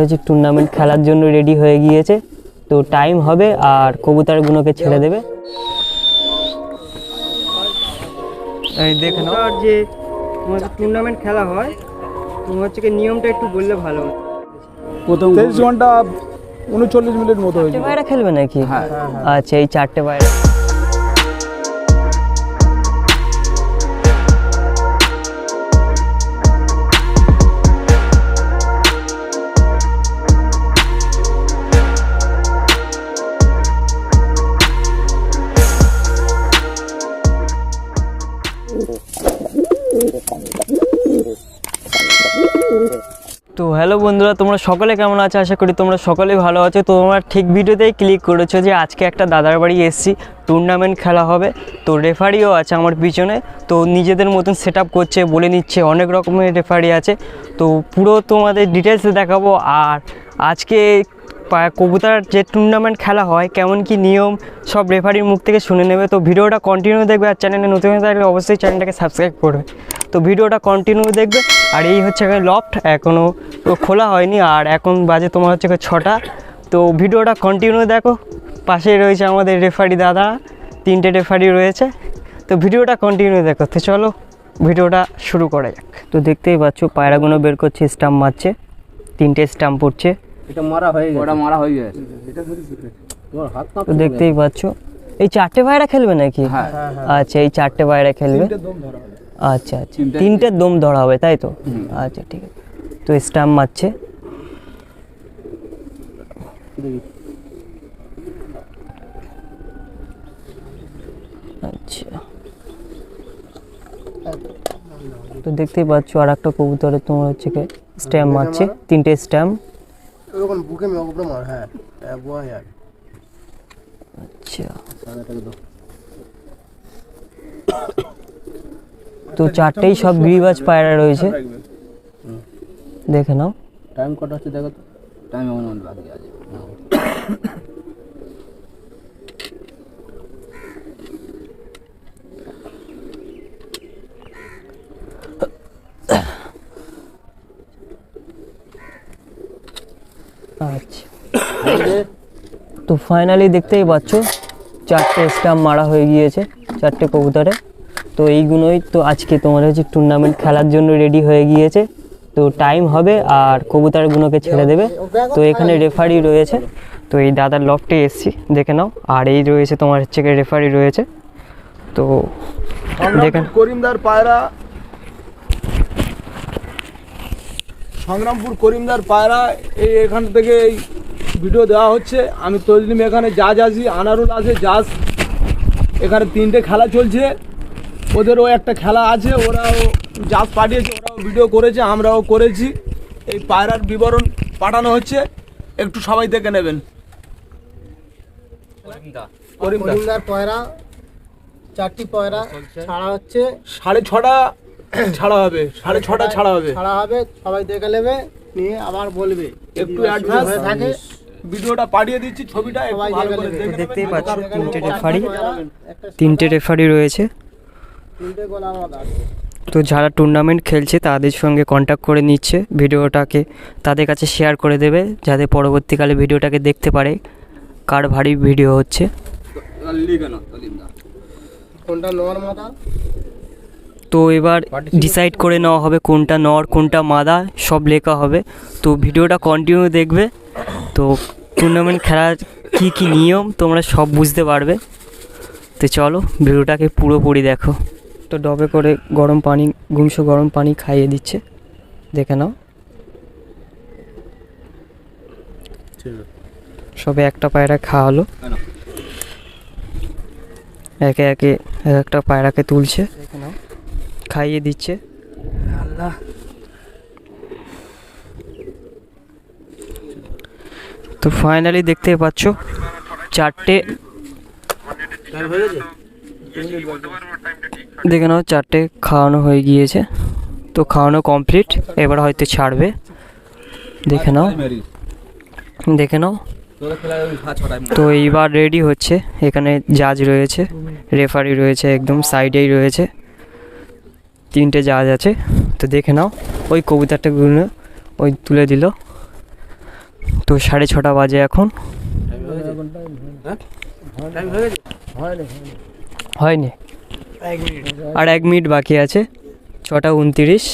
হচ্ছে টুর্নামেন্ট খেলার জন্য রেডি হয়ে গিয়েছে। তো টাইম হবে আর কবুতরগুলোকে ছেড়ে দেবে। এই দেখে নাও। আর যে তোমার টুর্নামেন্ট খেলা হয় তোমার হচ্ছে কি নিয়মটা একটু বললে ভালো হতো। প্রথম তেইশ ঘণ্টা উনচল্লিশ মিনিট মতো হয়েছে পায়রা খেলবে নাকি? আচ্ছা এই চারটে পায়রা। তো হ্যালো বন্ধুরা, তোমরা সকলে কেমন আছো? আশা করি তোমরা সকলেই ভালো আছো। তো তোমরা ঠিক ভিডিওতেই ক্লিক করেছ যে আজকে একটা দাদার বাড়ি এসেছি। টুর্নামেন্ট খেলা হবে। তো রেফারিও আছে আমার পিছনে। তো নিজেদের মতন সেট করছে, বলে নিচ্ছে। অনেক রকমের রেফারি আছে। তো পুরো তোমাদের ডিটেলসে দেখাবো। আর আজকে কবুতর যে টুর্নামেন্ট খেলা হয়, কেমন কি নিয়ম, সব রেফারির মুখ থেকে শুনে নেবে। তো ভিডিওটা কন্টিনিউ দেখবে আর চ্যানেলে নতুন হয়ে থাকলে অবশ্যই চ্যানেলটাকে সাবস্ক্রাইব করবে। তো ভিডিওটা কন্টিনিউ দেখবে। আর এই হচ্ছে এখানে লফট এখনও খোলা হয়নি। আর এখন বাজে তোমার হচ্ছে ছটা। তো ভিডিওটা কন্টিনিউ দেখো। পাশেই রয়েছে আমাদের রেফারি দাদা। তিনটে রেফারি রয়েছে। তো ভিডিওটা কন্টিনিউ দেখো। তো চলো, ভিডিওটা শুরু করা যাক। তো দেখতেই পাচ্ছ, পায়রাগুলো বের করছে স্টাম্প মারছে। তিনটে স্টাম্প পড়ছে এটা মারা হয়ে গেছে। ওটা মারা হয়ে গেছে। তোমার হাত তো দেখতেই পাচ্ছ। এই চারটে পায়রা খেলবে নাকি? হ্যাঁ। আচ্ছা এই চারটে পায়রা খেলবে। আচ্ছা আচ্ছা। তিনটে দম ধরা হবে তাই তো? আচ্ছা ঠিক আছে। তো স্টাম্প মারছে। আচ্ছা। তো দেখতেই পাচ্ছ আর একটা কবুতরে তোমার হচ্ছে স্ট্যাম্প মারছে। তিনটে স্ট্যাম্প। ওরকম বুকে মেয়ে উপরে মার হ্যাঁ। হ্যাঁ আর ইয়ার আচ্ছা তো চারটেই সব গিরিবাজ পায়রা রয়েছে। দেখে নাও। টাইম কটা হচ্ছে দেখো তো? টাইম এমন বাকি আছে। আচ্ছা। তো ফাইনালি দেখতেই পাচ্ছ চারটে স্টাম্প মারা হয়ে গিয়েছে চারটে কবুতরে। তো এইগুলোই তো আজকে তোমার হচ্ছে টুর্নামেন্ট খেলার জন্য রেডি হয়ে গিয়েছে। তো টাইম হবে আর কবুতরগুলোকে ছেড়ে দেবে। তো এখানে রেফারি রয়েছে। তো এই দাদার লফটে এসছি দেখে নাও। আর এই রয়েছে তোমার হচ্ছে রেফারি রয়েছে। তো দেখেন। করিমদার পায়রা সংগ্রামপুর করিমদার পায়রা এই এখান থেকে এই ভিডিও দেওয়া হচ্ছে। আমি তজলিম এখানে জাজ আছি আনারুল আছে জাজ এখানে তিনটে খেলা চলছে। ওদেরও একটা খেলা আছে ওরাও জাজ পাঠিয়েছে ওরাও ভিডিও করেছে আমরাও করেছি। এই পায়রার বিবরণ পাঠানো হচ্ছে একটু সবাই দেখে নেবেন। করিমদা। করিমদার পয়রা চারটি পয়রা ছাড়া হচ্ছে সাড়ে ছটা ছাড়া হবে সাড়ে ছটা ছাড়া হবে। ছাড়া হবে সবাই দেখে নেবে নিয়ে আবার বলবে। একটু অ্যাডভান্স থাকে ভিডিওটা পাঠিয়ে দিচ্ছি ছবিটা দেখতেই। পাচ্ছ তিনটে রেফারি তিনটে রেফারি রয়েছে। তো যারা টুর্নামেন্ট খেলছে তাদের সঙ্গে কন্ট্যাক্ট করে নিচ্ছে ভিডিওটাকে তাদের কাছে শেয়ার করে দেবে যাতে পরবর্তীকালে ভিডিওটাকে দেখতে পারে কার ভারী ভিডিও হচ্ছে। কোনটা তো এবার ডিসাইড করে নেওয়া হবে কোনটা নর, কোনটা মাদা, সব লেখা হবে। তো ভিডিওটা কন্টিনিউ দেখবে। তো টুর্নামেন্ট খেলার কী কী নিয়ম তোমরা সব বুঝতে পারবে। তো চলো ভিডিওটাকে পুরোপুরি দেখো। তো ডবে করে গরম পানি গুমসো গরম পানি খাইয়ে দিচ্ছে। দেখে নাও। সবে একটা পায়রা খাওয়ালো? একে একে এক একটা পায়রাকে তুলছে। দেখে নাও খাইয়ে দিচ্ছে। আল্লাহ। তো ফাইনালি দেখতে পাচ্ছ চারটে দেখে নাও চারটে খাওয়ানো হয়ে গিয়েছে। তো খাওয়ানো কমপ্লিট এবার হয়তো ছাড়বে। দেখে নাও। দেখে নাও। তো এইবার রেডি হচ্ছে। এখানে জাজ রয়েছে রেফারি রয়েছে একদম সাইডেই রয়েছে। তিনটে জাজ আছে। তো দেখে নাও ওই কবিতাটাগুলো ওই তুলে দিল। তো সাড়ে ছটা বাজে এখন। হয়নি। আর এক মিনিট বাকি আছে ছটা উনতিরিশ।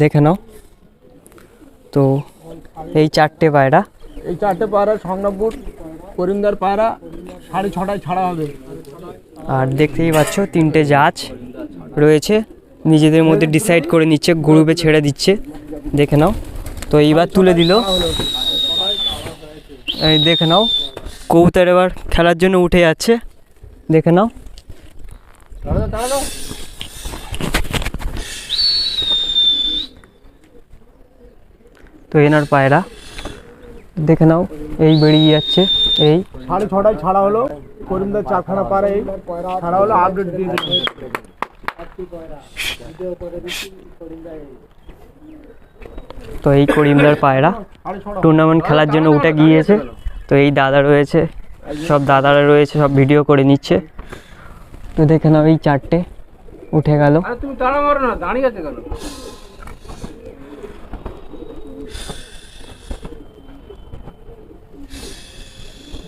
দেখে নাও। তো এই চারটে পায়রা। এই চারটে পায়রা সংগ্রামপুর করিমদার পায়রা সাড়ে ছটায় ছাড়া হবে। আর দেখতেই পাচ্ছ তিনটে জাজ রয়েছে। নিজেদের মধ্যে ডিসাইড করে নিচ্ছে গ্রুপে ছেড়ে দিচ্ছে। দেখে নাও। তো এইবার তুলে দিল। এই দেখে নাও। কবুতর এবার খেলার জন্য উঠে যাচ্ছে। দেখে নাও। তো এনার পায়রা। দেখে নাও। এই বেরিয়ে যাচ্ছে। এই। সাড়ে ছটায় ছাড়া হলো। করিমদার চারখানা এই ছাড়া হলো। আপডেট দিয়ে তো এই করিমদার পায়রা টুর্নামেন্ট খেলার জন্য উঠে গিয়েছে। তো এই দাদা রয়েছে, সব দাদারা রয়েছে, সব ভিডিও করে নিচ্ছে। তো দেখে নাও এই চারটে, উঠে গেল। তুমি তাড়া মারো না, দাঁড়িয়ে কেন?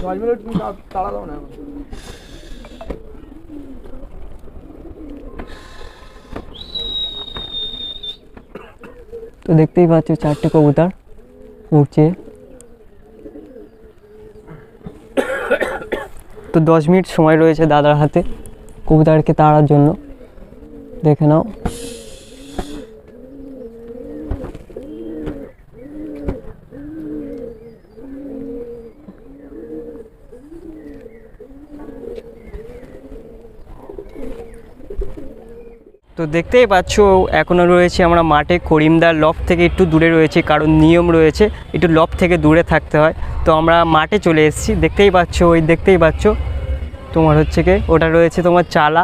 দশ মিনিট তাড়া দাও না তো দেখতেই পাচ্ছ চারটে কবুতর উঠছে তো দশ মিনিট সময় রয়েছে দাদার হাতে কবুতরকে তাড়ার জন্য। দেখে নাও। দেখতেই পাচ্ছ এখনও রয়েছে আমরা মাঠে করিমদার লফ থেকে একটু দূরে রয়েছে, কারণ নিয়ম রয়েছে একটু লফ থেকে দূরে থাকতে হয়। তো আমরা মাঠে চলে এসেছি, দেখতেই পাচ্ছ, ওই দেখতেই পাচ্ছ। তোমার হচ্ছে কি? ওটা রয়েছে তোমার চালা।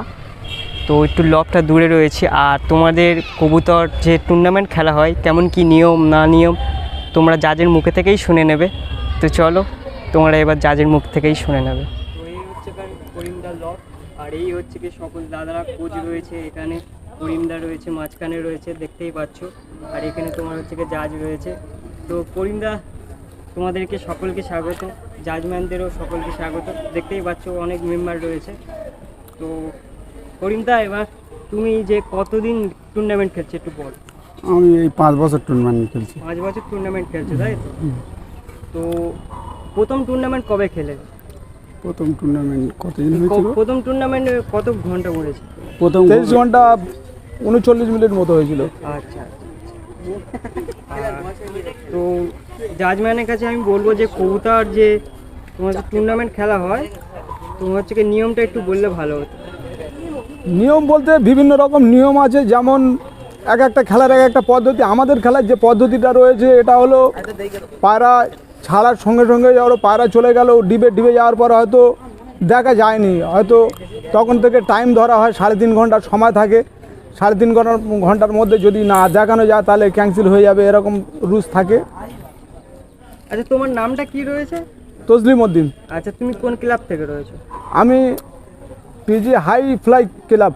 তো একটু লফটা দূরে রয়েছে, আর তোমাদের কবুতর যে টুর্নামেন্ট খেলা হয়, কেমন কি নিয়ম, না নিয়ম, তোমরা জাজের মুখে থেকেই শুনে নেবে। তো চলো, তোমরা এবার জাজের মুখ থেকেই শুনে নেবে। আর এই হচ্ছে কি সকল দাদারা কোচ রয়েছে এখানে। করিমদা রয়েছে মাঝখানে রয়েছে দেখতেই পাচ্ছ। আর এখানে তোমার হচ্ছে কি জাজ রয়েছে। তো করিমদা তোমাদেরকে সকলকে স্বাগত। জাজম্যানদেরও সকলকে স্বাগত। দেখতেই পাচ্ছ অনেক মেম্বার রয়েছে। তো করিমদা এবার তুমি যে কতদিন টুর্নামেন্ট খেলছো একটু বল। আমি এই পাঁচ বছর টুর্নামেন্ট খেলছি। পাঁচ বছর টুর্নামেন্ট খেলছো তাই তো? তো প্রথম টুর্নামেন্ট কবে খেলে? প্রথম টুর্নামেন্ট কতদিন হয়েছিল? প্রথম টুর্নামেন্টে কত ঘণ্টা পড়েছে? প্রথম তেইশ ঘণ্টা উনচল্লিশ মিনিট মতো হয়েছিল। আচ্ছা আচ্ছা, তো জাজম্যানের কাছে আমি বলব যে কবুতর যে তোমাদের টুর্নামেন্ট খেলা হয় তোমার হচ্ছে কি নিয়মটা একটু বললে ভালো হতো। নিয়ম বলতে বিভিন্ন রকম নিয়ম আছে যেমন এক একটা খেলার এক একটা পদ্ধতি। আমাদের খেলার যে পদ্ধতিটা রয়েছে এটা হলো পায়রা ছাড়ার সঙ্গে সঙ্গে ধরো পায়রা চলে গেল ডিবে ডিবে যাওয়ার পর হয়তো দেখা যায়নি। হয়তো তখন থেকে টাইম ধরা হয় সাড়ে তিন ঘণ্টার সময় থাকে। সাড়ে তিন ঘণ্টার ঘণ্টার মধ্যে যদি না দেখানো যায় তাহলে ক্যান্সেল হয়ে যাবে এরকম রুলস থাকে। আচ্ছা তোমার নামটা কি রয়েছে? তসলিম উদ্দিন। আচ্ছা তুমি কোন ক্লাব থেকে রয়েছো? আমি পিজি হাই ফ্লাই ক্লাব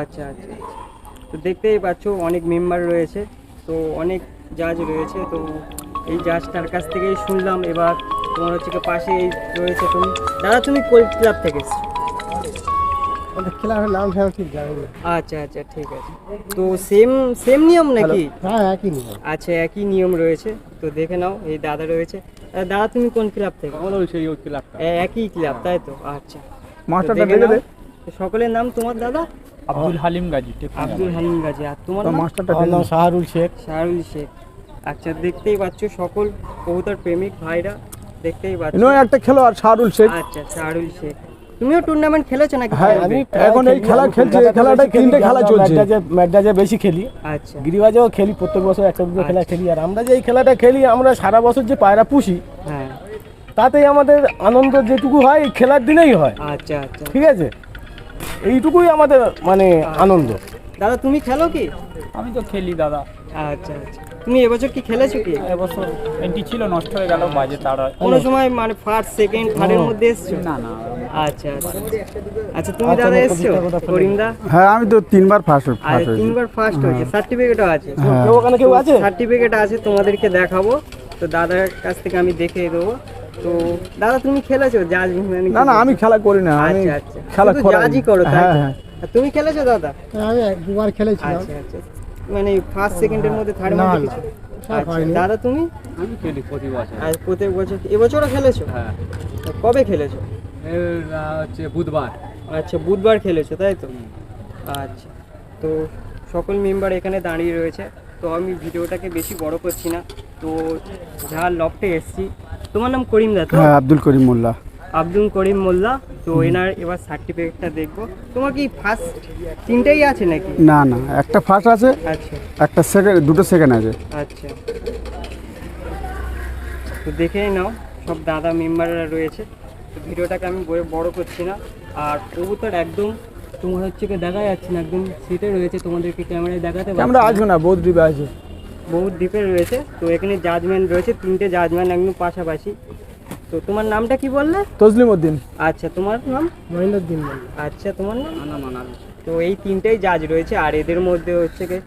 আচ্ছা আচ্ছা। তো দেখতেই পাচ্ছ অনেক মেম্বার রয়েছে। তো অনেক জাজ রয়েছে। তো এই জাজটার কাছ থেকেই শুনলাম। এবার তোমার হচ্ছে পাশে রয়েছে তুমি। দাদা তুমি কোন ক্লাব থেকে ক্লাবের নাম ফেম ঠিক জানি আচ্ছা আচ্ছা ঠিক আছে। তো সেম সেম নিয়ম নাকি? হ্যাঁ একই নিয়ম। আচ্ছা একই নিয়ম রয়েছে। তো দেখে নাও এই দাদা রয়েছে। দাদা তুমি কোন ক্লাব থেকে? ওই সেই ওই ক্লাবটা। একই ক্লাব তাই তো? আচ্ছা। মাস্টারটা দেখে দেখে দে। সকলের নাম তোমার দাদা? আব্দুল হালিম গাজী আব্দুল হালিম গাজী। আর তোমার নাম? মাস্টারটা দেখে দে। শাহরুল শেখ। শাহরুল শেখ। আচ্ছা দেখতেই পাচ্ছ সকল কবুতর প্রেমিক ভাইরা দেখতেই পাচ্ছ। একটা খেলোয়াড় শাহরুল শেখ। আচ্ছা শাহরুল শেখ। তুমিও টুর্নামেন্ট খেলেছো নাকি? হ্যাঁ আমি এখন এই খেলা খেলছি এই খেলাটা তিনটে খেলা চলছে। ম্যাচটা বেশি খেলি। আচ্ছা। গিরিবাজেও খেলি প্রত্যেক বছর একটা দুটো খেলা আচ্ছা। খেলি আর আমরা যে এই খেলাটা খেলি আমরা সারা বছর যে পায়রা পুষি হ্যাঁ। তাতেই আমাদের আনন্দ যেটুকু হয় এই খেলার দিনেই হয়। আচ্ছা আচ্ছা। ঠিক আছে? এইটুকুই আমাদের মানে আনন্দ। দাদা তুমি খেলো কি? আমি তো খেলি দাদা। আচ্ছা আচ্ছা। তুমি এবছর কি খেলেছো কি? এবছর এন্টি ছিল নষ্ট হয়ে গেল বাজে তারা কোনো সময় মানে ফার্স্ট সেকেন্ড থার্ডের মধ্যে এসছো? না না আচ্ছা আচ্ছা। আচ্ছা তুমি দাদা এসছো? করিমদা? হ্যাঁ আমি তো তিনবার ফার্স্ট আর ফার্স্ট তিনবার ফার্স্ট হয়েছে। সার্টিফিকেটও আছে। হ্যাঁ। কেউ ওখানে কেউ আছে? সার্টিফিকেট আছে তোমাদেরকে দেখাবো। তো দাদার কাছ থেকে আমি দেখে দেবো। তো দাদা তুমি খেলেছো? জাজ না না আমি খেলা করি না আমি আচ্ছা আচ্ছা। খেলা জাজই করো তাই হ্যাঁ? হ্যাঁ। তুমি খেলেছো দাদা? আমি দুবার খেলেছিলাম। আচ্ছা আচ্ছা। মানে ফার্স্ট সেকেন্ডের মধ্যে থার্ড মধ্যে কিছু আচ্ছা দাদা তুমি? আমি খেলি প্রতি বছর। আর প্রত্যেক বছর এবছরও খেলেছো? হ্যাঁ। কবে খেলেছো? হচ্ছে বুধবার। আচ্ছা বুধবার খেলেছো তাই তো? আচ্ছা তো সকল মেম্বার এখানে দাঁড়িয়ে রয়েছে। তো আমি ভিডিওটাকে বেশি বড় করছি না। তো যার লফটে এসছি। তোমার নাম করিম দা তো? হ্যাঁ আব্দুল করিম মোল্লা। আব্দুল করিম মোল্লা তো এনার এবার সার্টিফিকেটটা দেখব। তোমার কি ফার্স্ট তিনটেই আছে নাকি? না না একটা ফার্স্ট আছে আচ্ছা। একটা সেকেন্ড দুটো সেকেন্ড আছে। আচ্ছা। তো দেখেই নাও সব দাদা মেম্বাররা রয়েছে। তো ভিডিওটাকে আমি বড়- বড় করছি না। আর কবুতর একদম তোমার হচ্ছে কি দেখা যাচ্ছে না একদম সিটে রয়েছে তোমাদেরকে ক্যামেরায় দেখাতে আমরা। আসব না। বহুত দ্বীপে আছে। বহুত দ্বীপে রয়েছে। তো এখানে জাজম্যান রয়েছে তিনটে জাজম্যান একদম পাশাপাশি। তো তোমার নামটা কি বললে? তসলিম উদ্দিন আচ্ছা তোমার নাম? মহিনুদ্দিন আচ্ছা তোমার নাম? তো এই তিনটেই জাজ রয়েছে আর এদের মধ্যে হচ্ছে কি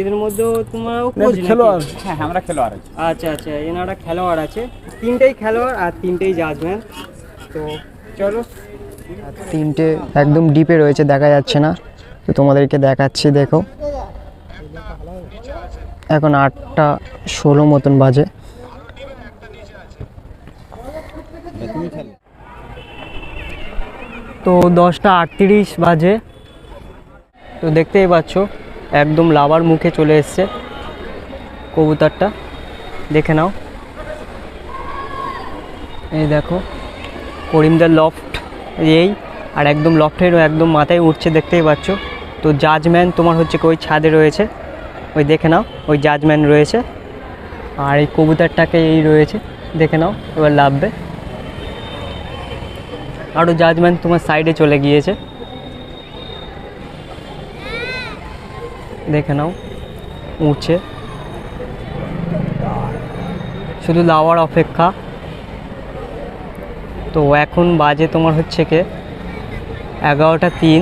এদের মধ্যেও তোমারও কোচ খেলোয়াড়। হ্যাঁ আমরা খেলোয়াড় আছি। আচ্ছা আচ্ছা এনারা খেলোয়াড় আছে। তিনটেই খেলোয়াড় আর তিনটেই জাজম্যান তো চলো। তিনটে একদম ডিপে রয়েছে দেখা যাচ্ছে না। তো তোমাদেরকে দেখাচ্ছি দেখো। এখন আটটা ষোলো মতন বাজে। তো দশটা আটত্রিশ বাজে। তো দেখতেই পাচ্ছ, একদম লাভার মুখে চলে এসছে কবুতরটা। দেখে নাও। এই দেখো, করিমদার লফট এই, আর একদম লফটেরও একদম মাথায় উঠছে, দেখতেই পাচ্ছ। তো জাজম্যান তোমার হচ্ছে ওই ছাদে রয়েছে। ওই দেখে নাও, ওই জাজম্যান রয়েছে। আর এই কবুতরটাকে এই রয়েছে, দেখে নাও, এবার লাভবে। আরও জাজম্যান তোমার সাইডে চলে গিয়েছে। দেখে নাও উঠছে শুধু লাওয়ার অপেক্ষা। তো এখন বাজে তোমার হচ্ছে কে? এগারোটা তিন।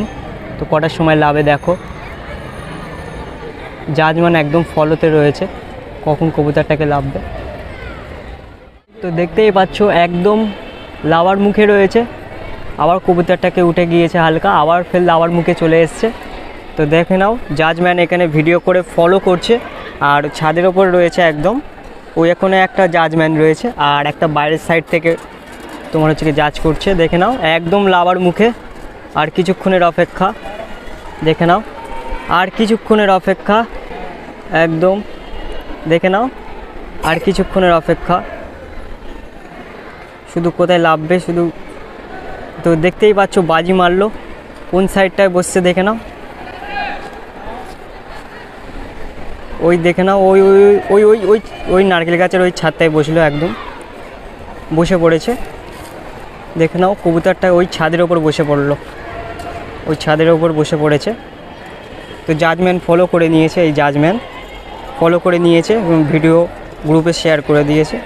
তো কটার সময় লাভে দেখো। জাজমান একদম ফলোতে রয়েছে। কখন কবুতরটাকে লাভবে? তো দেখতেই পাচ্ছ, একদম লাভার মুখে রয়েছে। আবার কবুতরটাকে উঠে গিয়েছে হালকা, আবার ফের লাভার মুখে চলে এসছে। তো দেখে নাও জাজম্যান এখানে ভিডিও করে ফলো করছে, আর ছাদের ওপর রয়েছে একদম ওই এখানে একটা জাজম্যান রয়েছে, আর একটা বাইরের সাইড থেকে তোমার হচ্ছে কি জাজ করছে। দেখে নাও, একদম লাভার মুখে, আর কিছুক্ষণের অপেক্ষা। দেখে নাও, আর কিছুক্ষণের অপেক্ষা, একদম। দেখে নাও, আর কিছুক্ষণের অপেক্ষা। শুধু কোথায় লাভবে, শুধু তো দেখতেই পাচ্ছ বাজি মারলো। কোন সাইডটায় বসছে দেখে নাও। ওই দেখে নাও, ওই ওই ওই ওই ওই ওই নারকেল গাছের ওই ছাদটায় বসল একদম। বসে পড়েছে। দেখে নাও, কবুতরটা ওই ছাদের ওপর বসে পড়ল। ওই ছাদের ওপর বসে পড়েছে। তো জাজম্যান ফলো করে নিয়েছে এই জাজম্যান ফলো করে নিয়েছে এবং ভিডিও গ্রুপে শেয়ার করে দিয়েছে।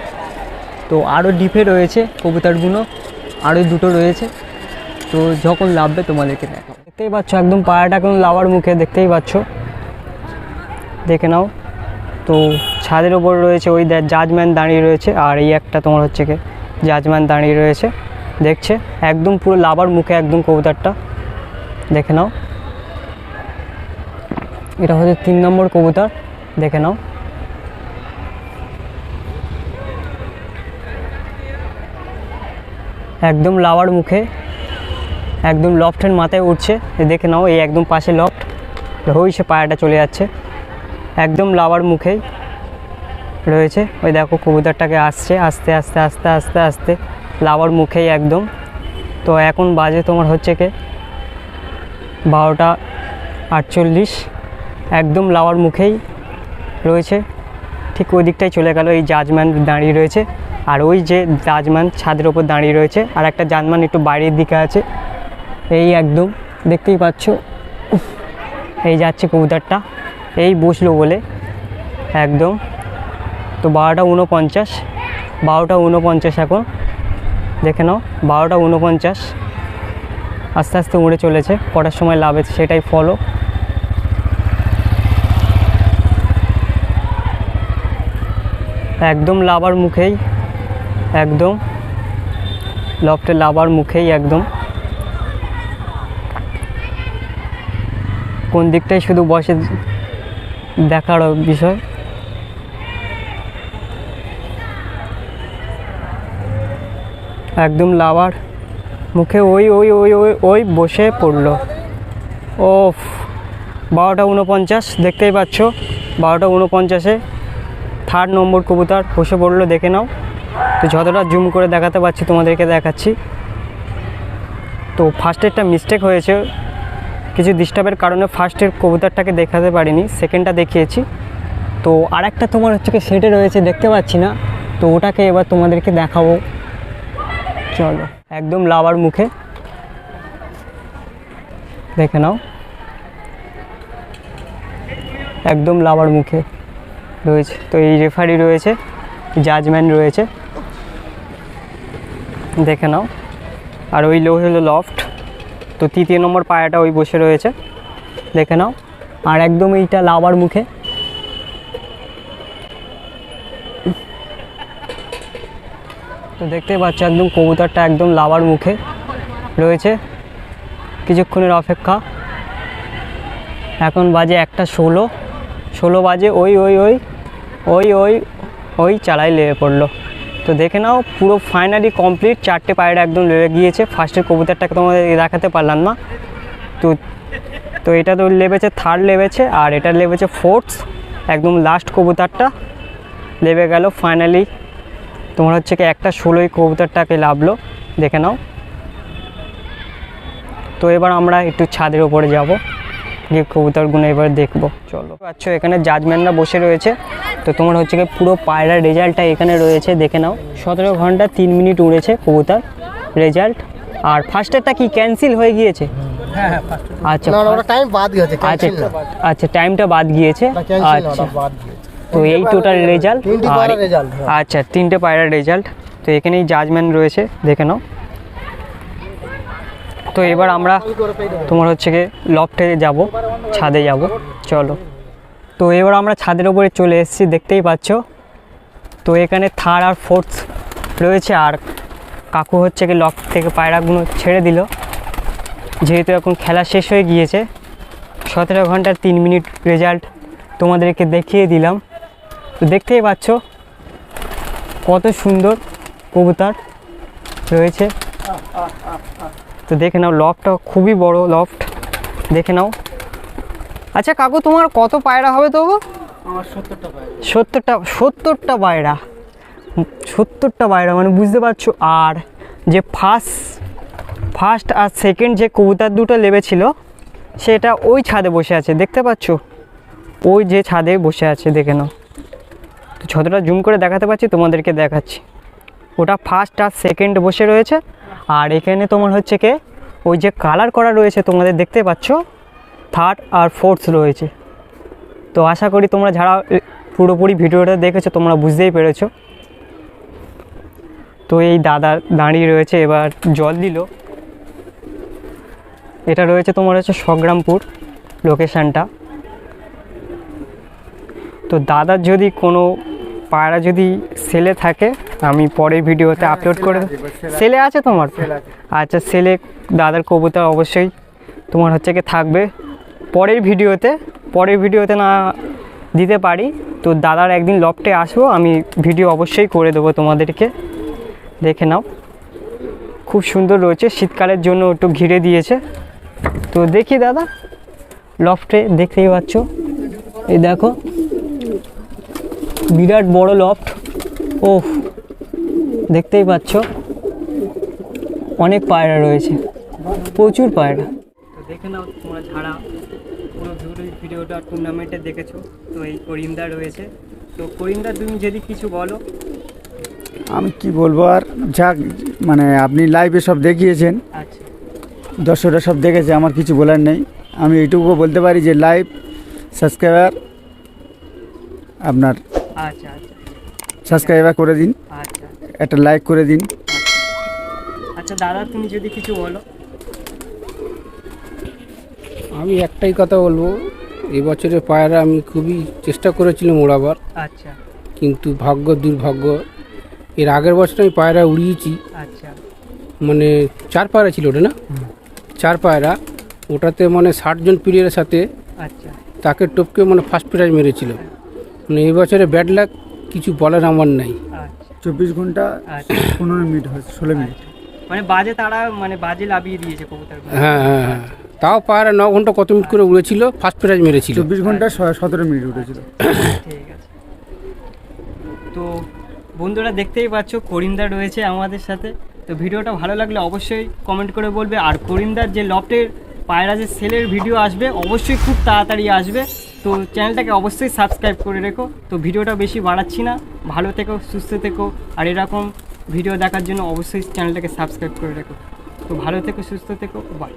তো আরও ডিপে রয়েছে কবুতরগুলো। আরও দুটো রয়েছে। তো যখন লাভবে তোমাদেরকে দেখো দেখতেই পাচ্ছ, একদম পায়াটা এখন লাভার মুখে, দেখতেই পাচ্ছ। দেখে নাও। তো ছাদের ওপর রয়েছে ওই জাজম্যান দাঁড়িয়ে রয়েছে, আর এই একটা তোমার হচ্ছে কি, জাজম্যান দাঁড়িয়ে রয়েছে। দেখছে, একদম পুরো লাভার মুখে একদম কবুতরটা। দেখে নাও। এটা হচ্ছে তিন নম্বর কবুতর। দেখে নাও। একদম লাভার মুখে একদম লফটের মাথায় উঠছে। দেখে নাও, এই একদম পাশে লফট। ওই সে পায়াটা চলে যাচ্ছে। একদম লাভার মুখেই রয়েছে। ওই দেখো, কবুতরটাকে আসছে, আস্তে আস্তে আস্তে আস্তে আস্তে। লাভার মুখেই একদম। তো এখন বাজে তোমার হচ্ছে কে? বারোটা আটচল্লিশ। একদম লাভার মুখেই রয়েছে। ঠিক ওই দিকটাই চলে গেল এই জাজম্যান দাঁড়িয়ে রয়েছে। আর ওই যে জাজম্যান ছাদের ওপর দাঁড়িয়ে রয়েছে। আর একটা জাজম্যান একটু বাইরের দিকে আছে। এই একদম, দেখতেই পাচ্ছ। এই যাচ্ছে কবুতরটা। এই বসল বলে। একদম। তো বারোটা উনপঞ্চাশ বারোটা উনপঞ্চাশ এখন। দেখে নাও, বারোটা উনপঞ্চাশ আস্তে আস্তে উড়ে চলেছে। কটার সময় লাভে সেটাই ফলো একদম লাভার মুখেই। একদম। লফটে লাভার মুখেই একদম। কোন দিকটাই শুধু বসে দেখার বিষয়। একদম লাভার। মুখে ওই ওই ওই ওই ওই বসে পড়ল। ও বারোটা উনপঞ্চাশ, দেখতেই পাচ্ছ, বারোটা উনপঞ্চাশে। থার্ড নম্বর কবুতর বসে পড়ল, দেখে নাও। তো যতটা জুম করে দেখাতে পারছি, তোমাদেরকে দেখাচ্ছি। তো ফার্স্টেরটা মিস্টেক হয়েছে। কিছু ডিস্টার্বের কারণে ফার্স্টের কবুতরটাকে দেখাতে পারিনি সেকেন্ডটা দেখিয়েছি। তো আরেকটা তোমার হচ্ছে কি সেটে রয়েছে, দেখতে পাচ্ছি না। তো ওটাকে এবার তোমাদেরকে দেখাবো। চলো, একদম লাভার মুখে। দেখে নাও। একদম লাভার মুখে রয়েছে। তো এই রেফারি রয়েছে জাজম্যান রয়েছে। দেখে নাও। আর ওই লো হলো লফট তো তৃতীয় নম্বর পায়াটা ওই বসে রয়েছে। দেখে নাও। আর একদম এইটা লাভার মুখে। তো দেখতেই পাচ্ছ, একদম কবুতরটা একদম লাভার মুখে রয়েছে। কিছুক্ষণের অপেক্ষা। এখন বাজে একটা ষোলো। ষোলো বাজে, ওই ওই ওই ওই ওই ওই চালাই লেগে পড়ল। তো দেখে নাও, পুরো ফাইনালি কমপ্লিট চারটে পায়রা একদম লেগে গিয়েছে। ফার্স্টের কবুতরটাকে তোমাদের দেখাতে পারলাম না। তো তো এটা তো লেবেছে থার্ড লেবেছে, আর এটা লেবেছে ফোর্থ একদম লাস্ট কবুতরটা লেবে গেল ফাইনালি তোমার হচ্ছে কি একটা ষোলোই কবুতরটাকে লাভলো, দেখে নাও। তো এবার আমরা একটু ছাদের ওপরে যাব। গিয়ে কবুতরগুলো এবার দেখব। চলো। আচ্ছা এখানে জাজম্যানরা বসে রয়েছে। তো তোমার হচ্ছে কি পুরো পায়রার রেজাল্টটা এখানে রয়েছে দেখে নাও। সতেরো ঘণ্টা তিন মিনিট উড়েছে কবুতর। রেজাল্ট আর ফার্স্টেরটা কি ক্যান্সেল হয়ে গিয়েছে? আচ্ছা টাইম বাদ গেছে আচ্ছা আচ্ছা টাইমটা বাদ গিয়েছে। আচ্ছা। বাদ গিয়েছে। তো এই টোটাল রেজাল্ট তিনটি পায়রার result, হ্যাঁ। আচ্ছা তিনটে পায়রার রেজাল্ট তো এখানেই জাজম্যান রয়েছে দেখে নাও। তো এবার আমরা তোমার হচ্ছে গিয়ে লফটে যাব, ছাদে যাব। চলো। তো এবার আমরা ছাদের ওপরে চলে এসেছি, দেখতেই পাচ্ছ। তো এখানে থার্ড আর ফোর্থ রয়েছে, আর কাকু হচ্ছে কি লক থেকে পায়রাগুলো ছেড়ে দিল। যেহেতু এখন খেলা শেষ হয়ে গিয়েছে, সতেরো ঘণ্টার তিন মিনিট রেজাল্ট তোমাদেরকে দেখিয়ে দিলাম। তো দেখতেই পাচ্ছ, কত সুন্দর কবুতর রয়েছে। তো দেখে নাও লফটটা খুবই বড় লফট দেখে নাও। আচ্ছা কাকু তোমার কত পায়রা হবে তবু? সত্তরটা সত্তরটা পায়রা। সত্তরটা পায়রা মানে বুঝতে পারছ? আর যে ফার্স্ট ফার্স্ট আর সেকেন্ড যে কবুতর দুটো লেবেছিল সেটা ওই ছাদে বসে আছে দেখতে পাচ্ছ? ওই যে ছাদে বসে আছে দেখে নাও। তো যতটা জুম করে দেখাতে পারছি তোমাদেরকে দেখাচ্ছি। ওটা ফার্স্ট আর সেকেন্ড বসে রয়েছে। আর এখানে তোমার হচ্ছে কে? ওই যে কালার করা রয়েছে তোমাদের দেখতে পাচ্ছ? থার্ড আর ফোর্থ রয়েছে। তো আশা করি তোমরা যারা পুরোপুরি ভিডিওটা দেখেছ, তোমরা বুঝতেই পেরেছ। তো এই দাদা দাঁড়িয়ে রয়েছে, এবার জল দিল। এটা রয়েছে তোমার হচ্ছে সংগ্রামপুর লোকেশানটা তো দাদার যদি কোনো পায়রা যদি সেলে থাকে আমি পরের ভিডিওতে আপলোড করে দেব। সেলে আছে। তোমার? আচ্ছা সেলে দাদার কবুতর অবশ্যই তোমার হচ্ছে কি থাকবে। পরের ভিডিওতে পরের ভিডিওতে না দিতে পারি। তো দাদার একদিন লফটে আসব আমি ভিডিও অবশ্যই করে দেবো তোমাদেরকে। দেখে নাও। খুব সুন্দর রয়েছে শীতকালের জন্য একটু ঘিরে দিয়েছে। তো দেখি দাদা লফটে দেখতেই পাচ্ছ। এই দেখো বিরাট বড় লফট ও দেখতেই পাচ্ছ। অনেক পায়রা রয়েছে। প্রচুর পায়রা। তো দেখে নাও তোমরা যারা পুরো ভিডিওটা টুর্নামেন্টে দেখেছ। তো এই করিমদা রয়েছে। তো করিমদা তুমি যদি কিছু বলো। আমি কি বলব আর? যাক মানে আপনি লাইভে সব দেখিয়েছেন। আচ্ছা। দর্শকরা সব দেখেছে আমার কিছু বলার নেই। আমি এইটুকু বলতে পারি যে লাইভ সাবস্ক্রাইবার আপনার আচ্ছা আচ্ছা। সাবস্ক্রাইবার করে দিন। আচ্ছা একটা লাইক করে দিন। আচ্ছা দাদা তুমি যদি কিছু বলো। আমি একটাই কথা বলব এবছরের পায়রা আমি খুবই চেষ্টা করেছিলাম ওড়াবার। আচ্ছা। কিন্তু ভাগ্য দুর্ভাগ্য এর আগের বছর আমি পায়রা উড়িয়েছি। আচ্ছা। মানে চার পায়রা ছিল ওটা না? চার পায়রা ওটাতে মানে ষাটজন প্লেয়ারের সাথে আচ্ছা। তাকে টপকে মানে ফার্স্ট প্রাইজ মেরেছিল। মানে এই বছরে ব্যাড লাক কিছু বলার আমার নাই। আচ্ছা। চব্বিশ ঘণ্টা আচ্ছা। পনেরো মিনিট হয়েছে ষোলো মিনিট। মানে বাজে তারা মানে বাজে লাভিয়ে দিয়েছে কবুতরগুলো। হ্যাঁ হ্যাঁ হ্যাঁ। তাও পায়রা ন ঘণ্টা কত মিনিট করে উড়েছিল? ফার্স্ট প্রাইজ মেরেছিল। চব্বিশ ঘণ্টা স- সতেরো মিনিট উঠেছিল ঠিক আছে। তো বন্ধুরা দেখতেই পাচ্ছ করিমদার রয়েছে আমাদের সাথে। তো ভিডিওটা ভালো লাগলে অবশ্যই কমেন্ট করে বলবে। আর করিমদার যে লফটের পায়রা যে সেলের ভিডিও আসবে অবশ্যই খুব তাড়াতাড়ি আসবে। তো চ্যানেলটাকে অবশ্যই সাবস্ক্রাইব করে রেখো। তো ভিডিওটা বেশি বাড়াচ্ছি না। ভালো থেকো, সুস্থ থেকো। আর এরকম ভিডিও দেখার জন্য অবশ্যই চ্যানেলটাকে সাবস্ক্রাইব করে রেখো। তো ভালো থেকো, সুস্থ থেকো বাই